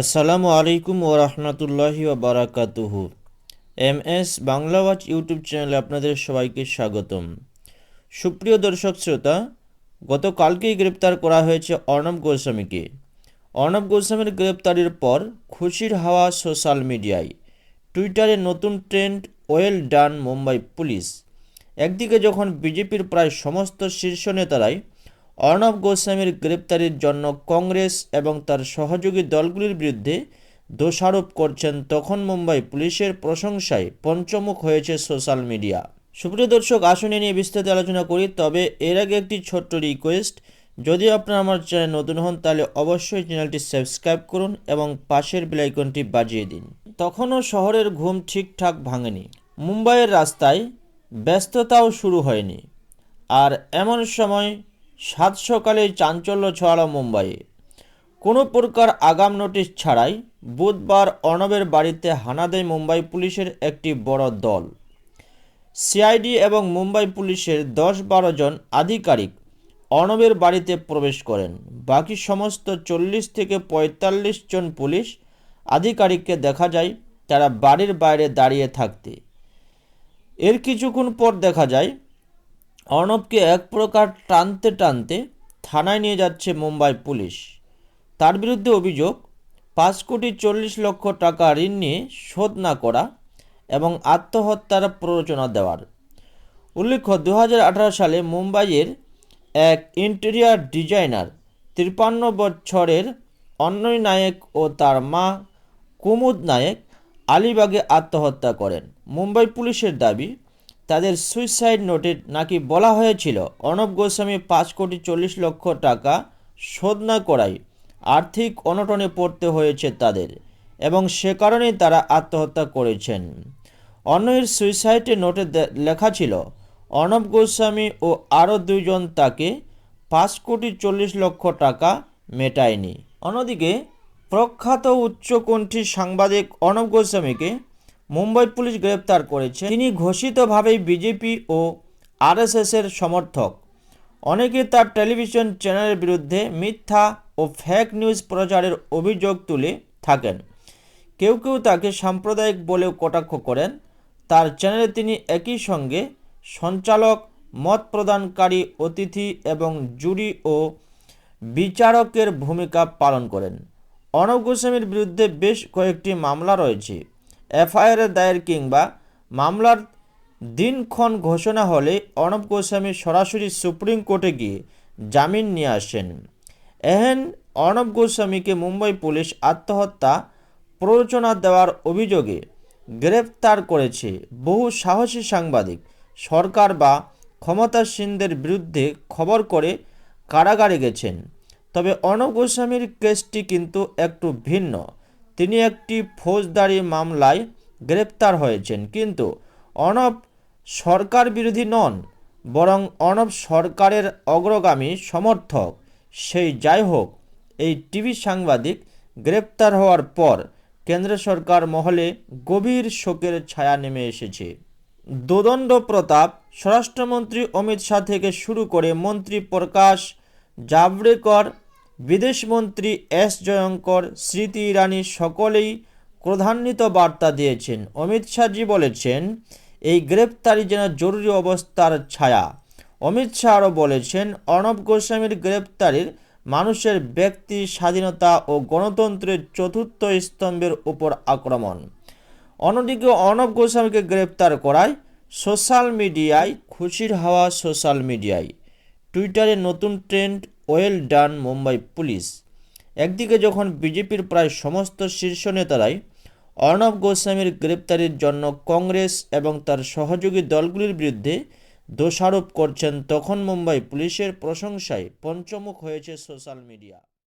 আসসালামু আলাইকুম ও রহমতুল্লাহি বারাকাতুহু। M S Bangla watch YouTube চ্যানেলে আপনাদের সবাইকে স্বাগতম। সুপ্রিয় দর্শক শ্রোতা, গতকালকেই গ্রেপ্তার করা হয়েছে অর্ণব গোস্বামীকে। অর্ণব গোস্বামীর গ্রেপ্তারির পর খুশির হাওয়া সোশ্যাল মিডিয়ায়। টুইটারে নতুন trend, well done Mumbai police. একদিকে যখন বিজেপির প্রায় সমস্ত শীর্ষ নেতারাই অর্ণব গোস্বামীর গ্রেপ্তারির জন্য কংগ্রেস এবং তার সহযোগী দলগুলির বিরুদ্ধে দোষারোপ করছেন তখন মুম্বাই পুলিশের প্রশংসায় পঞ্চমুখ হয়েছে সোশ্যাল মিডিয়া। সুপ্রিয় দর্শক, আসনে নিয়ে বিস্তারিত আলোচনা করি। তবে এর আগে একটি ছোট্ট রিকোয়েস্ট যদি আপনারা আমার চ্যানেল নতুন হন, তাহলে অবশ্যই চ্যানেলটি সাবস্ক্রাইব করুন এবং পাশের বেলাইকনটি বাজিয়ে দিন। তখনও শহরের ঘুম ঠিকঠাক ভাঙেনি। মুম্বাইয়ের রাস্তায় ব্যস্ততাও শুরু হয়নি। আর এমন সময় সাত সকালে চাঞ্চল্য ছড়ালো মুম্বাইয়ে। কোনো প্রকার আগাম নোটিশ ছাড়াই বুধবার অর্ণবের বাড়িতে হানা দেয় মুম্বাই পুলিশের একটি বড় দল। সিআইডি এবং মুম্বাই পুলিশের দশ বারো জন আধিকারিক অর্ণবের বাড়িতে প্রবেশ করেন। বাকি সমস্ত চল্লিশ থেকে পঁয়তাল্লিশ জন পুলিশ আধিকারিককে দেখা যায় তারা বাড়ির বাইরে দাঁড়িয়ে থাকতে। এর কিছুক্ষণ পর দেখা যায় অর্ণবকে এক প্রকার টানতে টানতে থানায় নিয়ে যাচ্ছে মুম্বাই পুলিশ। তার বিরুদ্ধে অভিযোগ, পাঁচ কোটি চল্লিশ লক্ষ টাকা ঋণ নিয়ে শোধ না করা এবং আত্মহত্যার প্ররোচনা দেওয়ার। উল্লেখ্য দু হাজার আঠারো সালে মুম্বাইয়ের এক ইন্টেরিয়ার ডিজাইনার তিপ্পান্ন বছরের অন্নয় নায়েক ও তার মা কুমুদ নায়েক আলিবাগে আত্মহত্যা করেন। মুম্বাই পুলিশের দাবি তাদের সুইসাইড নোটে নাকি বলা হয়েছিল, অর্ণব গোস্বামী পাঁচ কোটি চল্লিশ লক্ষ টাকা শোধ না করায় আর্থিক অনটনে পড়তে হয়েছে তাদের এবং সে কারণেই তারা আত্মহত্যা করেছেন। অন্যের সুইসাইডে নোটে লেখা ছিল, অর্ণব গোস্বামী ও আরও দুইজন তাকে পাঁচ কোটি চল্লিশ লক্ষ টাকা মেটায়নি। অন্যদিকে প্রখ্যাত উচ্চকণ্ঠী সাংবাদিক অর্ণব গোস্বামীকে মুম্বাই পুলিশ গ্রেপ্তার করেছে। তিনি ঘোষিতভাবেই বিজেপি ও আরএসএসের সমর্থক। অনেকে তার টেলিভিশন চ্যানেলের বিরুদ্ধে মিথ্যা ও ফেক নিউজ প্রচারের অভিযোগ তুলে থাকেন। কেউ কেউ তাকে সাম্প্রদায়িক বলেও কটাক্ষ করেন। তার চ্যানেলে তিনি একই সঙ্গে সঞ্চালক, মত প্রদানকারী অতিথি এবং জুরি ও বিচারকের ভূমিকা পালন করেন। অর্ণব গোস্বামীর বিরুদ্ধে বেশ কয়েকটি মামলা রয়েছে। এফআইআর দায়ের কিংবা মামলার দিনক্ষণ ঘোষণা হলে অর্ণব গোস্বামী সরাসরি সুপ্রিম কোর্টে গিয়ে জামিন নিয়ে আসেন। এহেন অর্ণব গোস্বামীকে মুম্বাই পুলিশ আত্মহত্যা প্ররোচনা দেওয়ার অভিযোগে গ্রেপ্তার করেছে বহু সাহসী সাংবাদিক, সরকার বা ক্ষমতাসীনদের বিরুদ্ধে খবর করে কারাগারে গেছেন। তবে অর্ণব গোস্বামীর কেসটি কিন্তু একটু ভিন্ন। তিনি একটি ফৌজদারি মামলায় গ্রেপ্তার হয়েছেন। কিন্তু অনব সরকার বিরোধী নন, বরং অনব সরকারের অগ্রগামী সমর্থক। সেই যাই হোক, এই টিভি সাংবাদিক গ্রেপ্তার হওয়ার পর কেন্দ্র সরকার মহলে গভীর শোকের ছায়া নেমে এসেছে। দোদণ্ড প্রতাপ স্বরাষ্ট্রমন্ত্রী অমিত শাহ থেকে শুরু করে মন্ত্রী প্রকাশ জাভড়েকর বিদেশমন্ত্রী এস জয়ঙ্কর, স্মৃতি ইরানি সকলেই ক্রধান্বিত বার্তা দিয়েছেন। অমিত শাহজি বলেছেন, এই গ্রেপ্তারি যেন জরুরি অবস্থার ছায়া। অমিত শাহ আরও বলেছেন, অর্ণব গোস্বামীর গ্রেপ্তারির মানুষের ব্যক্তি, স্বাধীনতা ও গণতন্ত্রের চতুর্থ স্তম্ভের উপর আক্রমণ। অন্যদিকে অর্ণব গোস্বামীকে গ্রেপ্তার করায় সোশ্যাল মিডিয়ায় খুশির হাওয়া সোশ্যাল মিডিয়ায়। টুইটারে নতুন trend well done Mumbai police. একদিকে যখন বিজেপির প্রায় সমস্ত শীর্ষ নেতারাই অর্ণব গোস্বামীর গ্রেপ্তারির জন্য কংগ্রেস এবং তার সহযোগী দলগুলির বিরুদ্ধে দোষারোপ করছেন, তখন মুম্বাই পুলিশের প্রশংসায় পঞ্চমুখ হয়েছে সোশ্যাল মিডিয়া।